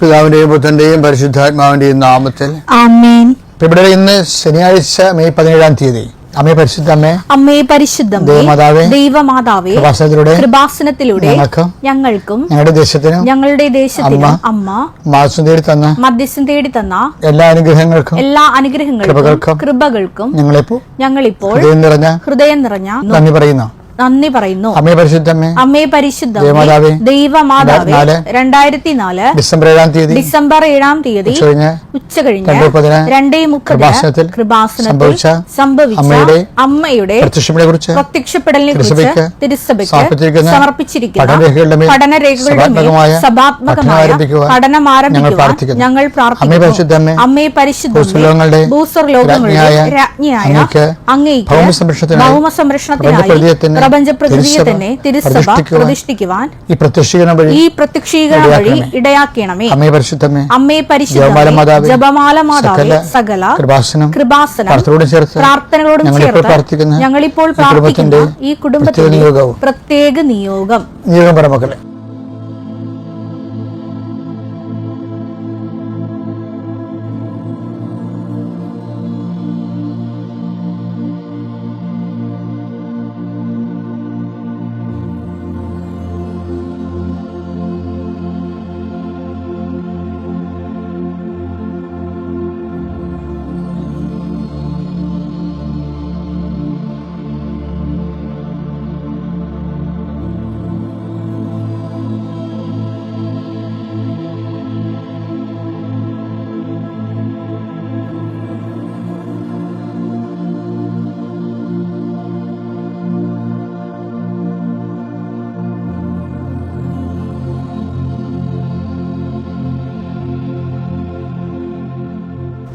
പിതാവിന്റെയും പുത്രന്റെയും പരിശുദ്ധാത്മാവിന്റെയും നാമത്തിൽ. ഇവിടെ ഇന്ന് ശനിയാഴ്ച മെയ് പതിനേഴാം തീയതി. അമ്മേ പരിശുദ്ധ അമ്മേ. അമ്മേ പരിശുദ്ധം ദൈവമാതാവേ, ദൈവമാതാവേ. കൃപാസനത്തിലൂടെ കൃപാസനത്തിലൂടെ ഞങ്ങൾക്കും ഞങ്ങൾക്കും ഞങ്ങളുടെ ദേശത്തിനും ഞങ്ങളുടെ ദേശത്തിനും അമ്മ മാസം തേടി തന്ന മധ്യസ്ഥം തേടി തന്ന എല്ലാ അനുഗ്രഹങ്ങൾക്കും എല്ലാ അനുഗ്രഹങ്ങൾക്കും കൃപകൾക്കും കൃപകൾക്കും ഞങ്ങളിപ്പോ ഞങ്ങളിപ്പോൾ ഹൃദയം നിറഞ്ഞ ഹൃദയം നിറഞ്ഞ നന്ദി പറയുന്നു. നന്ദി പറയുന്നു അമ്മേ പരിശുദ്ധ അമ്മേ പരിശുദ്ധ ദൈവമാതാവേ, രണ്ടായിരത്തി നാല് ഡിസംബർ ഏഴാം തീയതി ഡിസംബർ ഏഴാം തീയതി ഉച്ച കഴിഞ്ഞ് രണ്ടേ മുപ്പതിന് കൃപാസനത്തിൽ സംഭവിച്ച അമ്മയുടെ പ്രത്യക്ഷപ്പെടലിനെ കുറിച്ച് തിരുസഭയ്ക്ക് സമർപ്പിച്ചിരിക്കുന്ന പഠനരേഖകളുടെ സഭാത്മകമായ പഠനം ആരംഭിക്കുക ഞങ്ങൾ പ്രാർത്ഥിക്കുന്നു. അമ്മേ പരിശുദ്ധ ഭൂസ്വർലോകങ്ങളുടെ രാജ്ഞിയായ സംരക്ഷണത്തിനായി ഭൗമ സംരക്ഷണത്തിനായി പ്രപഞ്ചപ്രകൃതിയെ പ്രപഞ്ച പ്രകൃതിയെ തന്നെ തിരുസഭ പ്രതിഷ്ഠിക്കുവാൻ ഈ പ്രത്യക്ഷീകരണം വഴി ഈ പ്രത്യക്ഷീകരണം വഴി ഇടയാക്കണമേ. അമ്മേ പരിശുദ്ധമേ. അമ്മേ പരിശുദ്ധമേ. ജപമാല മാതാവേ സകല കൃപാസനം കൃപാസനം പ്രാർത്ഥനയോടും ചേർത്ത് പ്രാർത്ഥനകളോടും ഞങ്ങളിപ്പോൾ ചേർത്ത് ഞങ്ങളിപ്പോൾ ഈ പ്രാർത്ഥിക്കുന്ന ഈ കുടുംബത്തിന്റെ പ്രത്യേക നിയോഗം. നിയോഗം. പറ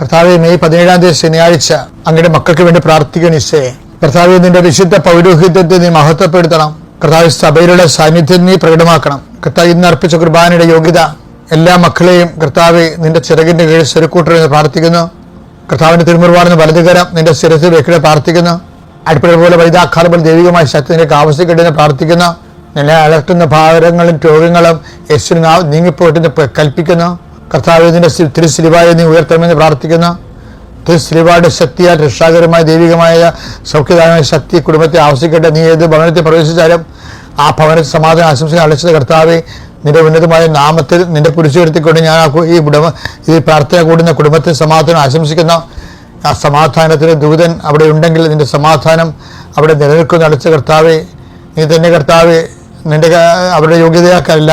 കർത്താവെ മെയ് പതിനേഴാം തീയതി ശനിയാഴ്ച അങ്ങയുടെ മക്കൾക്ക് വേണ്ടി പ്രാർത്ഥിക്കണം ഇസേ കർത്താവെ നിന്റെ വിശുദ്ധ പൗരോഹിത്യത്തെ നീ മഹത്വപ്പെടുത്തണം. കർത്താവ് സഭയിലുള്ള സാന്നിധ്യം നീ പ്രകടമാക്കണം. കർത്താവ് ഇന്ന് അർപ്പിച്ച കുർബാനയുടെ യോഗ്യത എല്ലാ മക്കളെയും കർത്താവെ നിന്റെ ചിറകിന്റെ കീഴിൽ സ്വരുക്കൂട്ടരെന്ന് പ്രാർത്ഥിക്കുന്നു. കർത്താവിന്റെ തിരുമുറുവാർന്ന് വലതുകരം നിന്റെ ശിരസിൽ വെക്കിടെ പ്രാർത്ഥിക്കുന്നു. അടുപ്പിടെ പോലെ പോലെ ദൈവികമായ ശക്തി നിനക്ക് ആവശ്യക്കെട്ടെന്ന് പ്രാർത്ഥിക്കുന്നു. നിന്നെ അലർത്തുന്ന ഭാരങ്ങളും രോഗങ്ങളും യേശുവിന് നീങ്ങിപ്പോയിട്ട് കൽപ്പിക്കുന്നു. കർത്താവ് നിന്റെ സി- നീ ഉയർത്തണമെന്ന് പ്രാർത്ഥിക്കുന്ന തിരുശ്രീവാട് ശക്തിയാൽ രക്ഷാകരമായ ദൈവികമായ സൗഖ്യദായമായ ശക്തി കുടുംബത്തെ ആവശ്യിക്കട്ടെ നീ ഏത് ഭവനത്തിൽ പ്രവേശിച്ചാലും ആ ഭവനത്തിൽ സമാധാനം ആശംസിക്കാൻ അളിച്ചത് കർത്താവെ നിന്റെ ഉന്നതമായ നാമത്തിൽ നിന്റെ കുരിശു വരുത്തിക്കൊണ്ട് ഞാൻ ഈ കുടുംബ ഈ പ്രാർത്ഥന കൂടുന്ന കുടുംബത്തിൽ സമാധാനം ആശംസിക്കുന്ന. ആ സമാധാനത്തിന് ദൂതൻ അവിടെ ഉണ്ടെങ്കിൽ നിന്റെ സമാധാനം അവിടെ നിലനിൽക്കുന്ന അളിച്ച കർത്താവെ നീ തന്നെ കർത്താവെ നിന്റെ അവരുടെ യോഗ്യതയാക്കല്ല.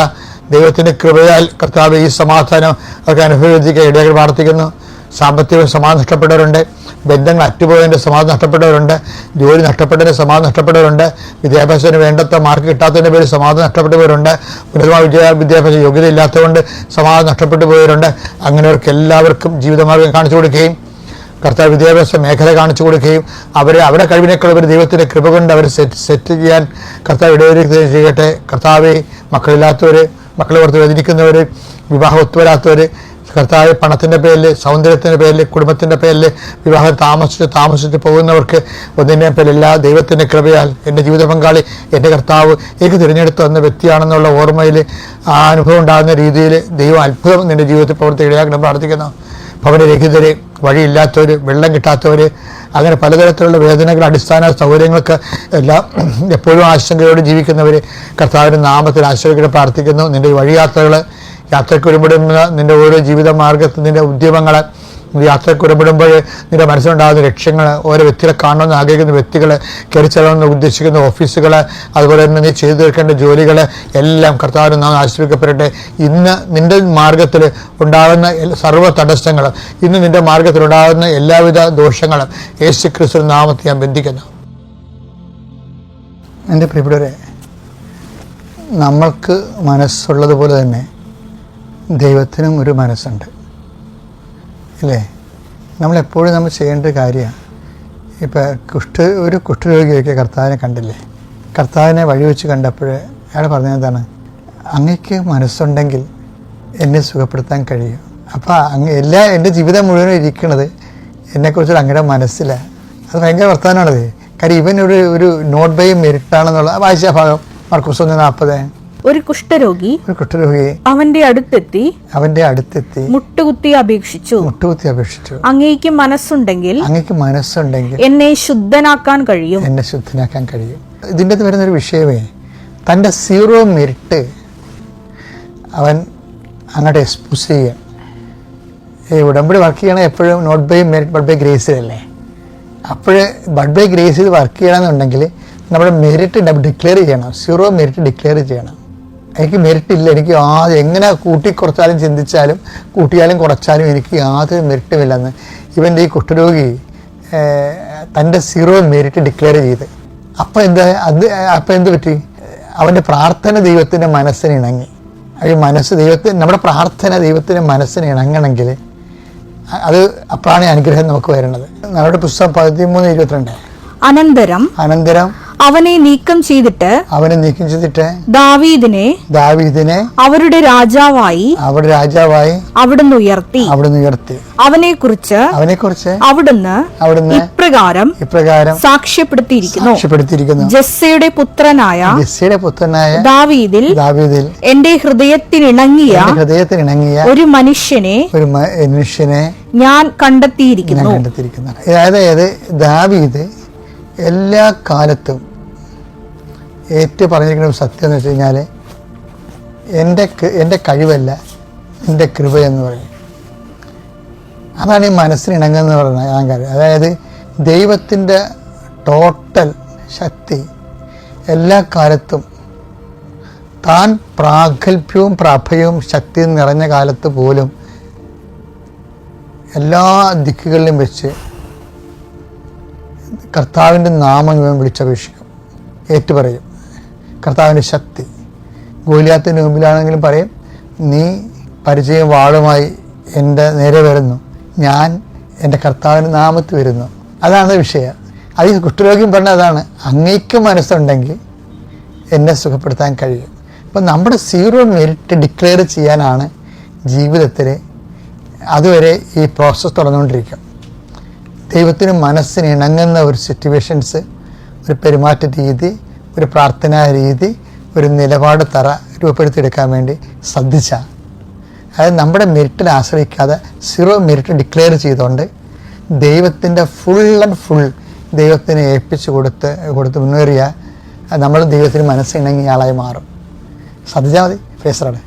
ദൈവത്തിന്റെ കൃപയാൽ കർത്താവ് ഈ സമാധാനം അവർക്ക് അനുഭവിക്കാൻ ഇടകൾ പ്രാർത്ഥിക്കുന്നു. സാമ്പത്തിക സമാധാനം നഷ്ടപ്പെട്ടവരുണ്ട്. ബന്ധങ്ങൾ അറ്റുപോയതിന്റെ സമാധാനം നഷ്ടപ്പെട്ടവരുണ്ട്. ജോലി നഷ്ടപ്പെട്ടതിന്റെ സമാധാനം നഷ്ടപ്പെട്ടവരുണ്ട്. വിദ്യാഭ്യാസത്തിന് വേണ്ടത്ര മാർക്ക് കിട്ടാത്തതിന്റെ പേരിൽ സമാധാനം നഷ്ടപ്പെട്ടവരുണ്ട്. ഉന്നതമായ വിദ്യ വിദ്യാഭ്യാസ യോഗ്യത ഇല്ലാത്തതുകൊണ്ട് സമാധാനം നഷ്ടപ്പെട്ടു പോയവരുണ്ട്. അങ്ങനെയവർക്ക് എല്ലാവർക്കും ജീവിതമാർഗം കാണിച്ചു കൊടുക്കുകയും കർത്താവ് വിദ്യാഭ്യാസ മേഖല കാണിച്ചു കൊടുക്കുകയും അവരെ അവരുടെ കഴിവിനേക്കാൾ ഒരു ദൈവത്തിന്റെ കൃപ കൊണ്ട് അവർ സെറ്റ് സെറ്റ് ചെയ്യാൻ കർത്താവ് ഇടവരുത്തുകയും ചെയ്യട്ടെ. കർത്താവ് മക്കളില്ലാത്തവർ മക്കളെ ഓർത്ത് വേദനിക്കുന്നവർ വിവാഹം ഒത്തുവരാത്തവർ കർത്താവ് പണത്തിന്റെ പേരിൽ സൗന്ദര്യത്തിന്റെ പേരിൽ കുടുംബത്തിന്റെ പേരിൽ വിവാഹം താമസിച്ച് താമസിച്ച് പോകുന്നവർക്ക് ഒന്നിന്റെ പേരിൽ എല്ലാ ദൈവത്തിന്റെ കൃപയാൽ എന്റെ ജീവിത പങ്കാളി എന്റെ കർത്താവ് എനിക്ക് തിരഞ്ഞെടുത്ത് വന്ന വ്യക്തിയാണെന്നുള്ള ഓർമ്മയിൽ ആ അനുഭവം ഉണ്ടാകുന്ന രീതിയിൽ ദൈവം അത്ഭുതം നിന്റെ ജീവിതത്തിൽ പ്രവർത്തി ഇടയാക്കണം പ്രാർത്ഥിക്കുന്നു. ഭവനരഹിതർ വഴിയില്ലാത്തവർ വെള്ളം കിട്ടാത്തവർ അങ്ങനെ പലതരത്തിലുള്ള വേദനകൾ അടിസ്ഥാന സൗകര്യങ്ങൾക്ക് എല്ലാം എപ്പോഴും ആശങ്കയോടെ ജീവിക്കുന്നവർ കർത്താവിന്റെ നാമത്തിൽ ആശ്രയിക്കണം പ്രാർത്ഥിക്കുന്നു. നിന്റെ വഴിയാത്രകൾ യാത്രയ്ക്ക് ഒരുപെടുന്ന നിന്റെ ഓരോ ജീവിത മാർഗത്തിൽ നിന്റെ ഉദ്യമങ്ങൾ യാത്രയ്ക്ക് ഉടപെടുമ്പോൾ നിന്റെ മനസ്സിലുണ്ടാകുന്ന ലക്ഷ്യങ്ങൾ ഓരോ വ്യക്തികളെ കാണണമെന്ന് ആഗ്രഹിക്കുന്ന വ്യക്തികൾ കയറിച്ചെല്ലണമെന്ന് ഉദ്ദേശിക്കുന്ന ഓഫീസുകൾ അതുപോലെ തന്നെ നീ ചെയ്തു തീർക്കേണ്ട ജോലികൾ എല്ലാം കർത്താവിന് നാം ആശ്രയിക്കപ്പെടട്ടെ ഇന്ന് നിന്റെ മാർഗത്തിൽ ഉണ്ടാകുന്ന സർവ തടസ്സങ്ങളും ഇന്ന് നിന്റെ മാർഗത്തിൽ ഉണ്ടാകുന്ന എല്ലാവിധ ദോഷങ്ങളും യേശു ക്രിസ്തു നാമത്തെ ഞാൻ ബന്ധിക്കുന്നു. എന്റെ പ്രിയപ്പെട്ടവരെ നമ്മൾക്ക് മനസ്സുള്ളതുപോലെ തന്നെ ദൈവത്തിനും ഒരു മനസ്സുണ്ട്. ഇല്ലേ നമ്മളെപ്പോഴും നമ്മൾ ചെയ്യേണ്ട കാര്യമാണ്. ഇപ്പം കുഷ്ഠ ഒരു കുഷ്ഠരോഗിയൊക്കെ കർത്താവിനെ കണ്ടില്ലേ? കർത്താവിനെ വഴിവെച്ച് കണ്ടപ്പോൾ അയാൾ എന്താണ്? അങ്ങക്ക് മനസ്സുണ്ടെങ്കിൽ എന്നെ സുഖപ്പെടുത്താൻ കഴിയും. അപ്പോൾ അങ്ങ് എല്ലാ എന്റെ ജീവിതം മുഴുവനും ഇരിക്കുന്നത് എന്നെക്കുറിച്ചൊരു അങ്ങയുടെ മനസ്സിലാണ്. അത് ഭയങ്കര വർത്തമാനമാണത്. കാര്യം ഇവൻ ഒരു നോട്ട് ബൈ മെരിട്ടാണെന്നുള്ള വായിച്ച ഭാഗം. മർക്കോസ് ഒന്ന് നാൽപ്പത്. ഒരു കുഷ്ഠരോഗി ഒരു കുഷ്ഠരോഗിയെ അവന്റെ അടുത്തെത്തി അവന്റെ അടുത്തെത്തി മുട്ടുകുത്തി അപേക്ഷിച്ചു. മുട്ടുകുത്തി അപേക്ഷിച്ചു. അങ്ങേക്ക് മനസ്സുണ്ടെങ്കിൽ അങ്ങേക്ക് മനസ്സുണ്ടെങ്കിൽ എന്നെ ശുദ്ധനാക്കാൻ കഴിയും. എന്നെ ശുദ്ധനാക്കാൻ കഴിയും. ഇതിന്റെ അകത്ത് വരുന്നൊരു വിഷയമേ തന്റെ സീറോ മെറിറ്റ് അവൻ അങ്ങോട്ട് എക്സ്പോസ് ചെയ്യാൻ ഈ ഉടമ്പടി വർക്ക് ചെയ്യണത് എപ്പോഴും not by merit but by ഗ്രേസിലല്ലേ അപ്പോൾ ബട്ട് ബൈ ഗ്രേസിൽ വർക്ക് ചെയ്യണമെന്നുണ്ടെങ്കിൽ നമ്മുടെ മെരിറ്റ് ഡിക്ലെയർ ചെയ്യണം. സീറോ മെരിറ്റ് ഡിക്ലെയർ ചെയ്യണം. എനിക്ക് മെറിറ്റ് ഇല്ല എനിക്ക് ആദ്യം എങ്ങനെ കൂട്ടി കുറച്ചാലും ചിന്തിച്ചാലും കൂട്ടിയാലും കുറച്ചാലും എനിക്ക് യാതൊരു മെരിറ്റുമില്ലെന്ന് ഇവന്റെ ഈ കുഷ്ഠരോഗി തന്റെ സീറോ മെറിറ്റ് ഡിക്ലെയർ ചെയ്ത്. അപ്പോൾ എന്താ അത് അപ്പോൾ എന്ത് പറ്റി? അവന്റെ പ്രാർത്ഥന ദൈവത്തിന്റെ മനസ്സിന് ഇണങ്ങി. ഈ മനസ്സ് ദൈവത്തിന് നമ്മുടെ പ്രാർത്ഥന ദൈവത്തിന്റെ മനസ്സിന് ഇണങ്ങണമെങ്കിൽ അത് അപ്പോഴാണ് അനുഗ്രഹം നമുക്ക് വരുന്നത്. നമ്മുടെ പുസ്തകം പതിമൂന്ന് ഇരുപത്തിരണ്ട്. അനന്തരം അനന്തരം അവനെ നീക്കം ചെയ്തിട്ട് അവനെ നീക്കം ചെയ്തിട്ട് ദാവീദിനെ ദാവീദിനെ അവരുടെ രാജാവായി അവരുടെ രാജാവായി അവിടുന്ന് ഉയർത്തി. അവിടുന്ന് ഉയർത്തി. അവനെ കുറിച്ച് അവനെ കുറിച്ച് അവിടുന്ന് അവിടുന്ന് ഇപ്രകാരം ഇപ്രകാരം സാക്ഷ്യപ്പെടുത്തിയിരിക്കുന്നു. സാക്ഷ്യപ്പെടുത്തിയിരിക്കുന്നു. ജസ്സയുടെ പുത്രനായ ജസ്സയുടെ പുത്രനായ ദാവീദിൽ ദാവീദിൽ എന്റെ ഹൃദയത്തിനിണങ്ങിയ ഹൃദയത്തിനിണങ്ങിയ ഹൃദയത്തിന് ഇണങ്ങിയ ഒരു മനുഷ്യനെ ഒരു മനുഷ്യനെ ഞാൻ കണ്ടെത്തിയിരിക്കുന്നു. കണ്ടെത്തിയിരിക്കുന്നു. അതായത് ദാവീദ് എല്ലാ കാലത്തും ഏറ്റു പറഞ്ഞിരിക്കുന്ന ഒരു സത്യം എന്ന് വെച്ച് കഴിഞ്ഞാൽ എന്റെ എന്റെ കഴിവല്ല എന്റെ കൃപ എന്ന് പറയും. അതാണ് ഈ മനസ്സിന് പറയുന്നത് ഞാൻ കാര്യം അതായത് ദൈവത്തിന്റെ ടോട്ടൽ ശക്തി എല്ലാ കാലത്തും താൻ പ്രാഗൽഭ്യവും പ്രാഭയവും ശക്തിയും നിറഞ്ഞ കാലത്ത് പോലും എല്ലാ ദിക്കുകളിലും വെച്ച് കർത്താവിന്റെ നാമം ഇവൻ വിളിച്ചപേക്ഷിക്കും ഏറ്റുപറയും. കർത്താവിന്റെ ശക്തി. ഗോലിയാത്തിന്റെ മുമ്പിലാണെങ്കിലും പറയും നീ പരിചയം വാളുമായി എന്റെ നേരെ വരുന്നു. ഞാൻ എന്റെ കർത്താവിന്റെ നാമത്ത് വരുന്നു. അതാണ് വിഷയം. അത് കുഷ്ഠരോഗ്യം പറഞ്ഞ അതാണ് അങ്ങേക്ക് മനസ്സുണ്ടെങ്കിൽ എന്നെ സുഖപ്പെടുത്താൻ കഴിയും. അപ്പം നമ്മുടെ സീറോ മെരിറ്റ് ഡിക്ലെയർ ചെയ്യാനാണ് ജീവിതത്തിൽ അതുവരെ ഈ പ്രോസസ്സ് തുടർന്നുകൊണ്ടിരിക്കും ദൈവത്തിന് മനസ്സിന് ഇണങ്ങുന്ന ഒരു സിറ്റുവേഷൻസ് ഒരു പെരുമാറ്റ രീതി ഒരു പ്രാർത്ഥനാ രീതി ഒരു നിലപാട് തറ രൂപപ്പെടുത്തിയെടുക്കാൻ വേണ്ടി ശ്രദ്ധിച്ച. അതായത് നമ്മുടെ മെരിറ്റിനെ ആശ്രയിക്കാതെ സീറോ മെരിറ്റ് ഡിക്ലെയർ ചെയ്തുകൊണ്ട് ദൈവത്തിന്റെ ഫുൾ ആൻഡ് ഫുൾ ദൈവത്തിന് ഏൽപ്പിച്ചു കൊടുത്ത് കൊടുത്ത് മുന്നേറിയ നമ്മൾ ദൈവത്തിന് മനസ്സിണങ്ങിയ ആളായി മാറും. ശ്രദ്ധിച്ചാൽ മതി ഫേസറാണ്